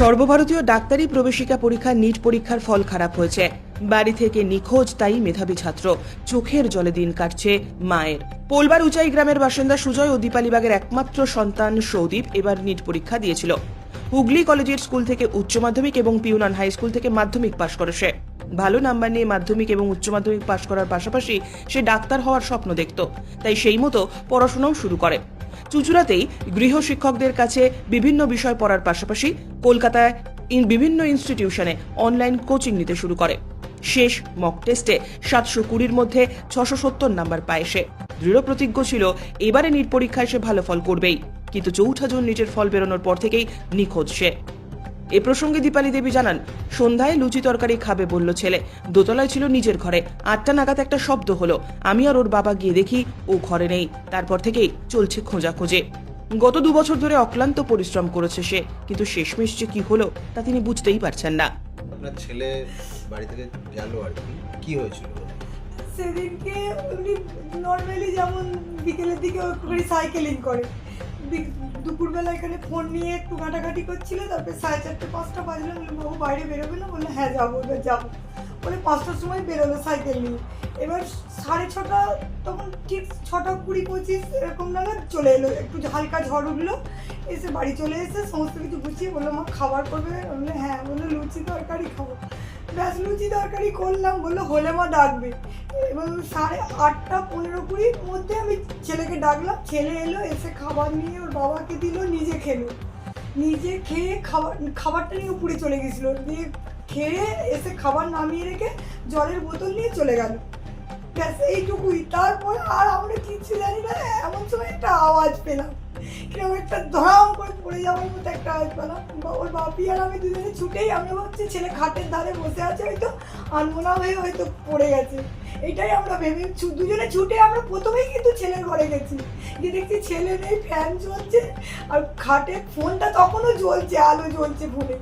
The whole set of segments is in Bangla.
সর্বভারতীয় ডাক্তারি প্রবেশিকা পরীক্ষা নিট পরীক্ষার ফল খারাপ হয়েছে। বাড়ি থেকে নিখোঁজ তাই মেধাবী ছাত্র। চোখের জলে দিন কাটছে মায়ের। পোলবার উচাই গ্রামের বাসিন্দা সুজয় ও দীপালিবাগের একমাত্র সন্তান সৌদীপ এবার নিট পরীক্ষা দিয়েছিল। হুগলি কলেজের স্কুল থেকে উচ্চ মাধ্যমিক এবং পিউনান হাই স্কুল থেকে মাধ্যমিক পাশ করে সে। ভালো নাম্বার নিয়ে মাধ্যমিক এবং উচ্চ মাধ্যমিক পাশ করার পাশাপাশি সে ডাক্তার হওয়ার স্বপ্ন দেখত, তাই সেই মতো পড়াশোনাও শুরু করে। চুচুড়াতেই গৃহ শিক্ষকদের কাছে বিভিন্ন বিষয় পড়ার পাশাপাশি কলকাতায় বিভিন্ন ইনস্টিটিউশনে অনলাইন কোচিং নিতে শুরু করে। শেষ মক টেস্টে সাতশো কুড়ির মধ্যে ছশো সত্তর নাম্বার পায় সে। দৃঢ় প্রতিজ্ঞ ছিল, এবারে নিট পরীক্ষায় সে ভালো ফল করবেই। কিন্তু চৌঠা জুন নিটের ফল বেরোনোর পর থেকেই নিখোঁজ সে। এ প্রসঙ্গে দীপালি দেবী জানান সন্ধ্যায় লুচি তরকারি খাবে বলল ছেলে। দোতলায় ছিল নিজের ঘরে। আটটা নাগাদ একটা শব্দ হলো। আমি আর ওর বাবা গিয়ে দেখি ও ঘরে নেই। তারপর থেকেই চলছে খোঁজাখুঁজি। গত দু বছর ধরে অক্লান্ত পরিশ্রম করেছে সে। কিন্তু শেষমেশ যে কি হলো তা তিনি বুঝতেই পারছেন না। আপনার ছেলে বাড়ি থেকে গেল আর কি? কি হয়েছিল? সেদিনকে উনি নর্মালি যেমন বিকেলের দিকে সাইকেলিং করে। দুপুরবেলা এখানে ফোন নিয়ে একটু ঘাটাঘাটি করছিল, তারপরে সাড়ে চারটে, পাঁচটা বাজলো বাবু, বাইরে বেরোবে না? বলল হ্যাঁ যাব, এবার যাব। বলে, পাঁচটার সময় বেরোলো সাইকেল নিয়ে। এবার সাড়ে ছটা, তখন ঠিক ছটা কুড়ি পঁচিশ, এরকম নাগাদ চলে এলো। একটু হালকা ঝড় উঠল, এসে বাড়ি চলে এসে সমস্ত কিছু গুছিয়ে বলল, মা, খাবার করবে? বলল হ্যাঁ। বলল, লুচি তরকারি খাব। ব্যাস লুচি তরকারি করলাম বলল হলে মা ডাকবে। এবং সাড়ে আটটা পনেরো কুড়ির মধ্যে আমি ছেলেকে ডাকলাম। ছেলে এলো, এসে খাবার নিয়ে ওর বাবাকে দিল, নিজে খেলো। নিজে খেয়ে খাবার, খাবারটা নিয়ে উপরে চলে গেছিল। দিয়ে খেয়ে এসে খাবার নামিয়ে রেখে জলের বোতল নিয়ে চলে গেল। ব্যাস, এইটুকুই। তারপর আর আমরা কিচ্ছু জানি না, এমন সময় একটা আওয়াজ পেলাম। কীরকম একটা ধরাম করে পড়ে যাওয়ার মতো একটা বা- ওর বাপি আর আমি দুজনে ছুটেই আমরা ভাবছি ছেলে খাটের ধারে বসে আছে, হয়তো আনমোনা হয়ে হয়তো পড়ে গেছে। এটাই আমরা ভেবে দুজনে ছুটে আমরা প্রথমেই কিন্তু ছেলের ঘরে গেছি। গিয়ে দেখছি ছেলে নেই ফ্যান চলছে, আর খাটে ফোনটা তখনও জ্বলছে, আলো জ্বলছে ফোনে।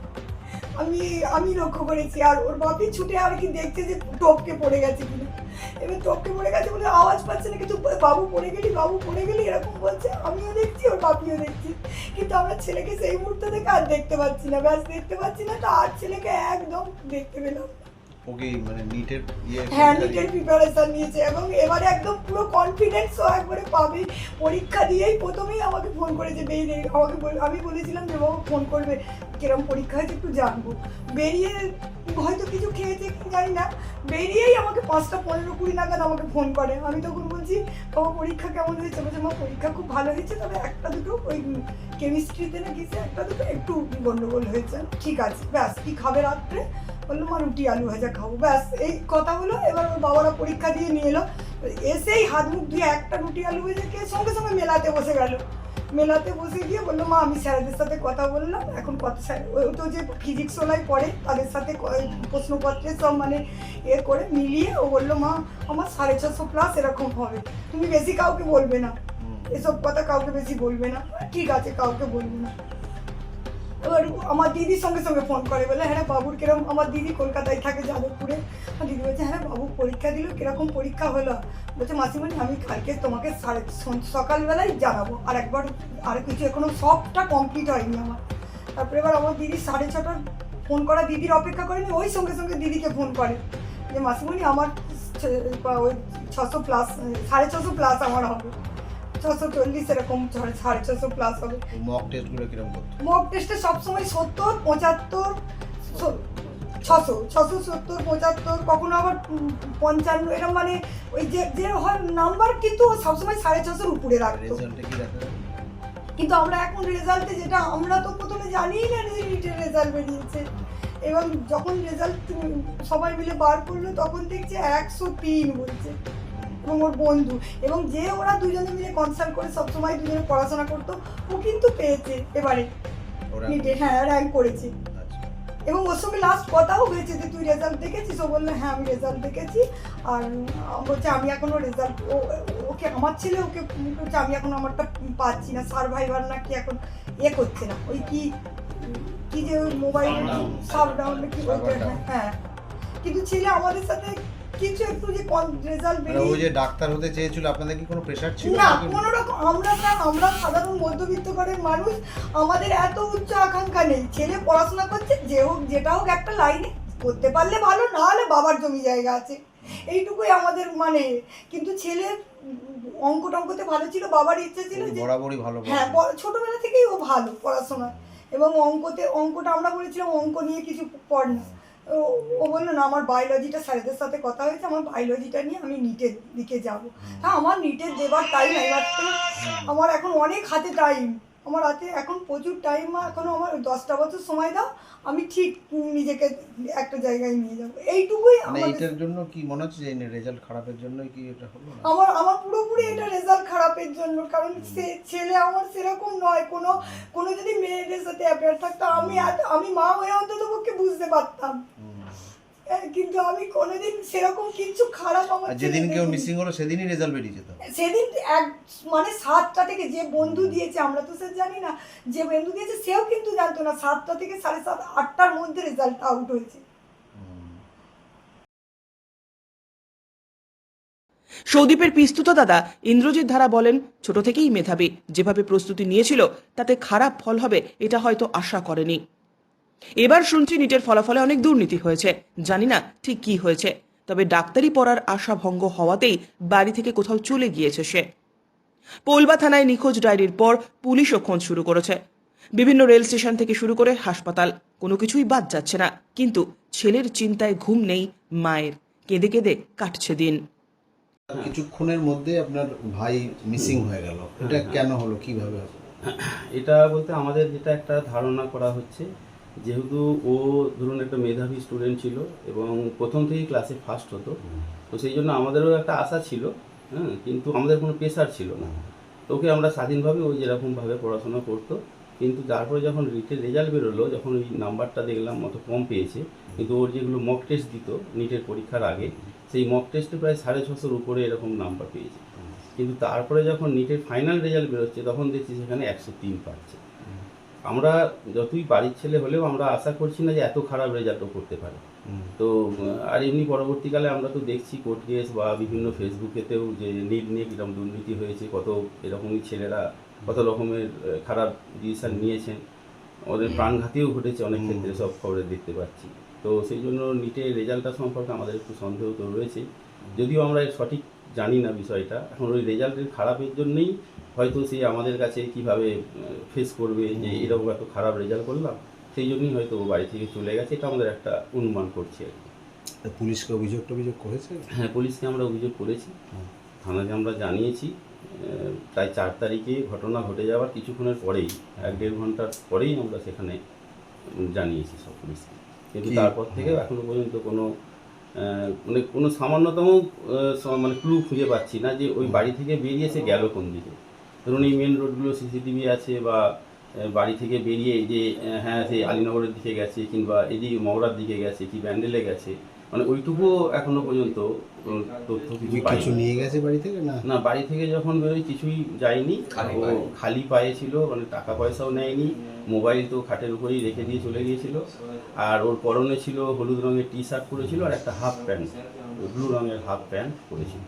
আমি আমি লক্ষ্য করেছি, আর ওর বাপি ছুটে আর কি দেখছে যে টপকে পড়ে গেছে কিনা। এবার টপকে পড়ে গেছে বলে আওয়াজ পাচ্ছে না কিন্তু বাবু পড়ে গেলি বাবু পড়ে গেলি এরকম বলছে। আমিও দেখছি ওর বাপিও দেখছি। কিন্তু আমরা ছেলেকে সেই মুহূর্তে থেকে আর দেখতে পাচ্ছি না। ব্যাস দেখতে পাচ্ছি না তো আর ছেলেকে একদম দেখতে পেলাম ওকে মানে নিটের ইয়ে হ্যাঁ নিটের প্রিপারেশন নিয়েছে এবং এবারে একদম পুরো কনফিডেন্স ও একবারে পাবে। পরীক্ষা দিয়েই প্রথমেই আমাকে ফোন করেছে বেরিয়ে আমাকে আমি বলেছিলাম যে বাবা ফোন করবে কিরম পরীক্ষা হয়েছে একটু জানব। বেরিয়ে হয়তো কিছু খেয়েছে কি জানি না। বেরিয়েই আমাকে পাঁচটা পনেরো কুড়ি নাগাদ আমাকে ফোন করে। আমি তখন বলছি, বাবা, পরীক্ষা কেমন হয়েছে? বলছে, মা, পরীক্ষা খুব ভালো হয়েছে, তবে একটা দুটো ওই কেমিস্ট্রিতে না কিছু একটা দুটো একটু গন্ডগোল হয়েছে। ঠিক আছে, ব্যাস, কি খাবে রাত্রে? বলল, মা, রুটি, আলু ভাজা খাব। ব্যাস, এই কথা হলো, এবার ওর বাবারা পরীক্ষা দিয়ে নিয়ে এলো। এসেই হাত মুখ ধুয়ে একটা রুটি, আলু ভাজা খেয়ে সঙ্গে সঙ্গে মেলাতে বসে গেল। মেলাতে বসে গিয়ে বলল মা আমি স্যারদের সাথে কথা বললাম এখন কত স্যার ও তো যে ফিজিক্স ওলাই পড়ে তাদের সাথে প্রশ্নপত্রে সব মানে এ করে মিলিয়ে ও বলল মা আমার সাড়ে ছশো প্লাস এরকম হবে তুমি বেশি কাউকে বলবে না এসব কথা কাউকে বেশি বলবে না ঠিক আছে কাউকে বলবে না। এবার আমার দিদির সঙ্গে সঙ্গে ফোন করে, বলে হ্যাঁ বাবুর কিরম আমার দিদি কলকাতায় থাকে, যাদবপুরে। দিদি বলছে হ্যাঁ বাবু, পরীক্ষা দিল, কীরকম পরীক্ষা হলো? বলছে, মাসিমণি, আমি কালকে তোমাকে সাড়ে সকালবেলায় জানাব, আর একবার, আর কিছু এখনও সবটা কমপ্লিট হয়নি আমার। তারপরে এবার আমার দিদি সাড়ে ছটার ফোন করা, দিদির অপেক্ষা করেনি, ওই সঙ্গে সঙ্গে দিদিকে ফোন করে যে, মাসিমণি, আমার ওই ছশো প্লাস সাড়ে ছশো প্লাস আমার হবে। ছশো চল্লিশ এরকম সাড়ে- ছশো প্লাস হবে। মক টেস্ট কীরকম করতো? মক টেস্টে সবসময় সত্তর পঁচাত্তর ছশো ছশো সত্তর পঁচাত্তর কখনো আবার পঞ্চান্ন এরকম মানে ওই যে যে হয় নাম্বার কিন্তু সবসময় সাড়ে ছশোর উপরে রাখতো? কিন্তু আমরা এখন রেজাল্টে যেটা আমরা তো প্রথমে জানিই না যে নিটের রেজাল্ট বেরিয়েছে। এবং যখন রেজাল্ট সবাই মিলে বার করল তখন দেখছে একশো তিন বলছে। এবং ওর বন্ধু। এবং যে ওরা দুজনে মিলে কনসাল্ট করে সবসময় দুজনে পড়াশোনা করতো ও কিন্তু পেয়েছে এবারে। নিটে হ্যাঁ র্যাঙ্ক করেছে। আচ্ছা। এবং ওর সঙ্গে লাস্ট কথাও হয়েছে যে তুই রেজাল্ট দেখেছিস? ও বলল হ্যাঁ আমি রেজাল্ট দেখেছি। আর বলছে আমি এখনও রেজাল্ট ও ওকে আমার ছেলে ওকে বলছে আমি এখন আমারটা পাচ্ছি না সার্ভাইভার না কি এখন এ করছে না। ওই কি কি যে ওই মোবাইল. সাব ডাউন কি বলতে হ্যাঁ। কিন্তু ছেলে আমাদের সাথে কিছু একটু যে রেজাল্ট মানে ও যে ডাক্তার হতে চেয়েছিল আপনাদের কি কোনো প্রেশার ছিল না কোনো রকম আমরা না আমরা সাধারণ মধ্যবিত্ত ঘরের মানুষ আমাদের এত উচ্চ আকাঙ্ক্ষা নেই। ছেলে পড়াশোনা করছে যে হোক যেটা হোক একটা লাইনে করতে পারলে ভালো না হলে বাবার জমি জায়গা আছে। এইটুকুই আমাদের মানে। কিন্তু ছেলে অঙ্ক টঙ্কতে ভালো ছিল বাবার ইচ্ছে ছিল বরাবরই ভালো হ্যাঁ। ছোটবেলা থেকেই ও ভালো পড়াশোনা। এবং অঙ্কতে অঙ্কটা আমরা বলেছিলাম অঙ্ক নিয়ে কিছু পড় না ও- বলল না আমার বায়োলজিটা স্যারেদের সাথে কথা হয়েছে আমার বায়োলজিটা নিয়ে আমি নিটের দিকে যাব। হ্যাঁ আমার নিটের দেবার টাইম এবার তো আমার এখন অনেক হাতে টাইম আমার হাতে এখন প্রচুর টাইম এখনও আমার দশটা বছর সময় দাও আমি ঠিক নিজেকে একটা জায়গায় নিয়ে যাব। এইটুকুই মানে এইটার জন্য কি মনে হচ্ছে যে রেজাল্ট খারাপের জন্যই কি এটা হলো আমার আমার পুরোপুরি এটা রেজাল্ট খারাপের জন্য কারণ সে ছেলে আমার সেরকম নয় কোনো কোনো যদি মেয়েদের সাথে অ্যাফেয়ার থাকতো আমি আমি মা হয়ে অন্তত পক্ষে বুঝতে পারতাম। কিন্তু আমি কোনোদিন সেরকম কিছু খারাপ আমার যেদিন কেউ মিসিং হলো সেদিনই রেজাল্ট বেরিয়েছে তো। সেদিন এক মানে সাতটা থেকে যে বন্ধু দিয়েছে আমরা তো স্যার জানি না যে বন্ধু দিয়েছে সেও কিন্তু জানতো না সাতটা থেকে সাড়ে সাত আটটার মধ্যে রেজাল্ট আউট হয়েছে। সৌদীপের পিস্তুত দাদা ইন্দ্রজিৎ ধারা বলেন ছোট থেকেই মেধাবী যেভাবে প্রস্তুতি নিয়েছিল তাতে খারাপ ফল হবে এটা হয়তো আশা করেনি। এবার শুনছি নিটের ফলাফলে অনেক দুর্নীতি হয়েছে। জানি না ঠিক কি হয়েছে। তবে ডাক্তারি পড়ার আশা ভঙ্গ হওয়াতেই বাড়ি থেকে কোথাও চলে গিয়েছে সে। পোলবা থানায় নিখোঁজ ডায়েরির পর পুলিশও খোঁজ শুরু করেছে। বিভিন্ন রেল স্টেশন থেকে শুরু করে হাসপাতাল কোনো কিছুই বাদ যাচ্ছে না। কিন্তু ছেলের চিন্তায় ঘুম নেই মায়ের। কেঁদে কেঁদে কাটছে দিন। কিছুক্ষণের মধ্যে আপনার ভাই মিসিং হয়ে গেল। এটা কেন হলো? কীভাবে হলো? এটা বলতে আমাদের যেটা একটা ধারণা করা হচ্ছে যেহেতু ও ধরুন একটা মেধাবী স্টুডেন্ট ছিল এবং প্রথম থেকেই ক্লাসে ফার্স্ট হতো, তো সেই জন্য আমাদেরও একটা আশা ছিল হ্যাঁ কিন্তু আমাদের কোনো প্রেশার ছিল না। ওকে আমরা স্বাধীনভাবে ওই যেরকমভাবে পড়াশোনা করতো, কিন্তু তারপরে যখন রিটের রেজাল্ট বেরোলো, যখন ওই নাম্বারটা দেখলাম, অত কম পেয়েছে, কিন্তু ওর যেগুলো মক টেস্ট দিত নিটের পরীক্ষার আগে, সেই মক টেস্টে প্রায় সাড়ে ছশোর উপরে এরকম নাম্বার পেয়েছে। কিন্তু তারপরে যখন নিটের ফাইনাল রেজাল্ট বেরোচ্ছে, তখন দেখছি সেখানে একশো তিন পাচ্ছে। আমরা যতই বাড়ির ছেলে হলেও আমরা আশা করছি না যে এত খারাপ রেজাল্টও করতে পারে। তো আর এমনি পরবর্তীকালে আমরা তো দেখছি কোর্ট কেস বা বিভিন্ন ফেসবুকেতেও যে নিট নিয়ে কীরকম দুর্নীতি হয়েছে কত এরকমই ছেলেরা কত রকমের খারাপ ডিসিশন নিয়েছেন ওদের প্রাণঘাতীও ঘটেছে অনেক ক্ষেত্রে সব খবরে দেখতে পাচ্ছি। তো সেই জন্য নিটের রেজাল্টটা সম্পর্কে আমাদের একটু সন্দেহ তো রয়েছে। যদিও আমরা সঠিক জানি না বিষয়টা এখন ওই রেজাল্টের খারাপের জন্যই হয়তো সে আমাদের কাছে কীভাবে ফেস করবে যে এরকম এত খারাপ রেজাল্ট করলাম সেই জন্যই হয়তো ও বাড়ি থেকে চলে গেছে এটা আমাদের একটা অনুমান করছি আর কি। পুলিশকে অভিযোগ টভিযোগ করেছে? হ্যাঁ পুলিশকে আমরা অভিযোগ করেছি। থানাকে আমরা জানিয়েছি প্রায় চার তারিখে ঘটনা ঘটে যাওয়ার কিছুক্ষণের পরেই এক দেড় ঘণ্টার পরেই আমরা সেখানে জানিয়েছি সব পুলিশকে। কিন্তু তারপর থেকে এখনও পর্যন্ত কোনো মানে কোনো সামান্যতম মানে ক্লু খুঁজে পাচ্ছি না যে ওই বাড়ি থেকে বেরিয়ে সে গেল কোন দিকে। ধরুন এই মেন রোডগুলো সিসিটিভি আছে বা বাড়ি থেকে বেরিয়ে এই যে হ্যাঁ সেই আলিনগরের দিকে গেছে কিংবা এদিকে মগরার দিকে গেছে কি ব্যান্ডেলে গেছে মানে ওইটুকুও এখনও পর্যন্ত তথ্য কিছু কিছু নিয়ে গেছে বাড়ি থেকে? না। না বাড়ি থেকে যখন বেরোয় কিছুই যায়নি ও খালি পায়ে ছিল মানে টাকা পয়সাও নেয়নি মোবাইল তো খাটের উপরেই রেখে দিয়ে চলে গিয়েছিল আর ওর পরনে ছিল হলুদ রঙের টি শার্ট পরেছিল আর একটা হাফ প্যান্ট ব্লু রঙের হাফ প্যান্ট পরেছিল।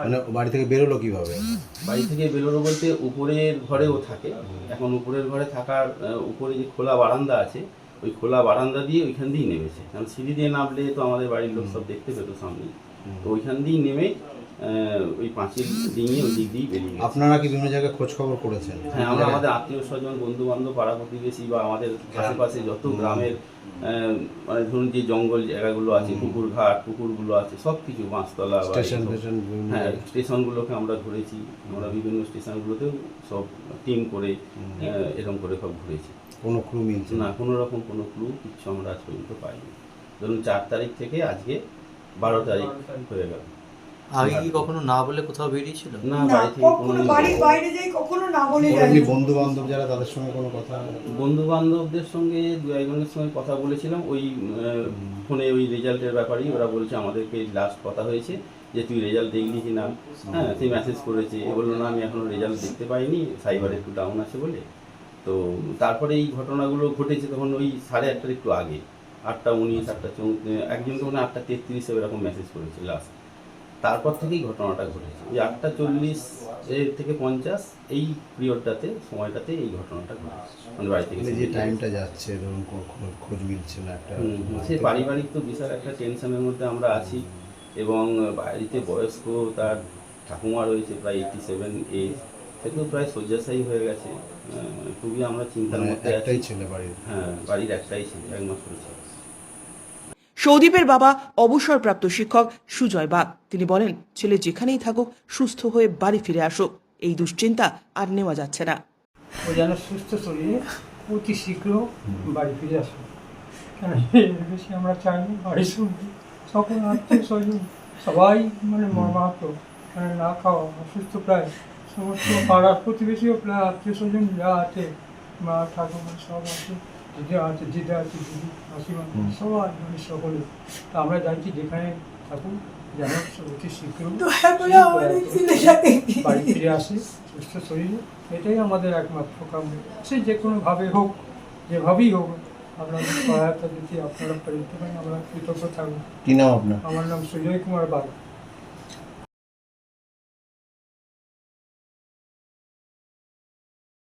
মানে বাড়ি থেকে বেরোলো কীভাবে? বাড়ি থেকে বেরোলো বলতে উপরের ঘরেও থাকে। এখন উপরের ঘরে থাকার উপরে যে খোলা বারান্দা আছে, ওই খোলা বারান্দা দিয়ে ওইখান দিয়েই নেমেছে। কারণ সিঁড়ি দিয়ে নামলে তো আমাদের বাড়ির লোক সব দেখতে পেতো সামনে তো ওইখান দিয়েই নেমে ওই পাঁচিল ডিঙিয়ে ওই দিক দিয়েই বেরিয়ে গেছে। আপনারা কি বিভিন্ন জায়গায় খোঁজ খবর করেছেন? হ্যাঁ আমরা আমাদের আত্মীয় স্বজন বন্ধু বান্ধব পাড়া প্রতিবেশী বা আমাদের আশেপাশে যত গ্রামের মানে ধরুন যে জঙ্গল জায়গাগুলো আছে পুকুর ঘাট পুকুরগুলো আছে সব কিছু বাঁশতলা স্টেশন হ্যাঁ স্টেশনগুলোকে আমরা ঘুরেছি আমরা বিভিন্ন স্টেশনগুলোতেও সব টিম করে এরকম করে সব ঘুরেছি। কোনো ক্লু মিলছে না? কোনো রকম কোনো ক্লু কিছু আমরা আজ পর্যন্ত পাইনি। ধরুন চার তারিখ থেকে আজকে বারো তারিখ। হয়ে গেল। আগে কি কখনো না বলে কোথাও বেরিয়েছিল? না না বাড়ি থেকে কখনো কোনো বাড়ির বাইরে যাই কখনো না বলে যাই বন্ধু বান্ধব যারা তাদের সঙ্গে কোনো কথা বন্ধু বান্ধবদের সঙ্গে দু একজনের সঙ্গে কথা বলেছিলাম। ওই ফোনে ওই রেজাল্টের ব্যাপারেই ওরা বলছে আমাদেরকে লাস্ট কথা হয়েছে যে তুই রেজাল্ট দেখলি কি না? হ্যাঁ সে মেসেজ করেছে। এ বলল না আমি এখনও রেজাল্ট দেখতে পাইনি। সাইবার একটু ডাউন আছে বলে। তো তারপরে এই ঘটনাগুলো ঘটেছে তখন ওই সাড়ে আটটার একটু আগে। আটটা উনিশ আটটা চৌ- একজন তখন আটটা তেত্রিশে এরকম মেসেজ করেছে লাস্ট তারপর থেকেই ঘটনাটা ঘটেছে। ওই আটটা চল্লিশ এর থেকে পঞ্চাশ এই পিরিয়ডটাতে সময়টাতে এই ঘটনাটা ঘটেছে। মানে বাড়ি থেকে মানে যে টাইমটা যাচ্ছে ধরুন খোঁজ- মিলছে না একটা হুম। সে পারিবারিক তো বিশাল একটা টেনশনের মধ্যে আমরা আছি। এবং বাড়িতে বয়স্ক তার ঠাকুমা রয়েছে প্রায় এইটি সেভেন এজ সে তো প্রায় শয্যাশায়ী হয়ে গেছে। খুবই আমরা চিন্তার মানে মধ্যে একটাই ছেলে বাড়ির? হ্যাঁ বাড়ির একটাই ছিল একমাত্র ছিল। সৌদীপের বাবা অবসরপ্রাপ্ত শিক্ষক সুজয় বাগ। তিনি বলেন, ছেলে যেখানেই থাকুক, সুস্থ হয়ে বাড়ি ফিরে আসুক। এই দুশ্চিন্তা আর নেওয়া যাচ্ছে না। ও যেন সুস্থ শরীরে অতি শীঘ্র বাড়ি ফিরে আসবে কেন? বেশি আমরা চাই বাড়ির সঙ্গে সকল আত্মীয় স্বজন, সবাই মানে মর্মাহত। কেন না খাওয়া, অসুস্থ প্রায়। সমস্ত পাড়ার প্রতিবেশীও প্রায় আত্মীয় স্বজন যা আছে, মা, ঠাকুমা সব আছে। দিদা আছে দিদা আছে দিদি মাসিমা সবাই মানে সকলে। তা আমরা চাইছি যেখানে থাকুন যেন অতি শীঘ্র বাড়ি ফিরে আসে সুস্থ শরীরে। এটাই আমাদের একমাত্র কাম্য। সে যে কোনোভাবে হোক যেভাবেই হোক আপনাদের সহায়তা দিতে আপনারা পারেন আমরা কৃতজ্ঞ থাকব কি নাম আপনার? আমার নাম সুজয় কুমার বাগ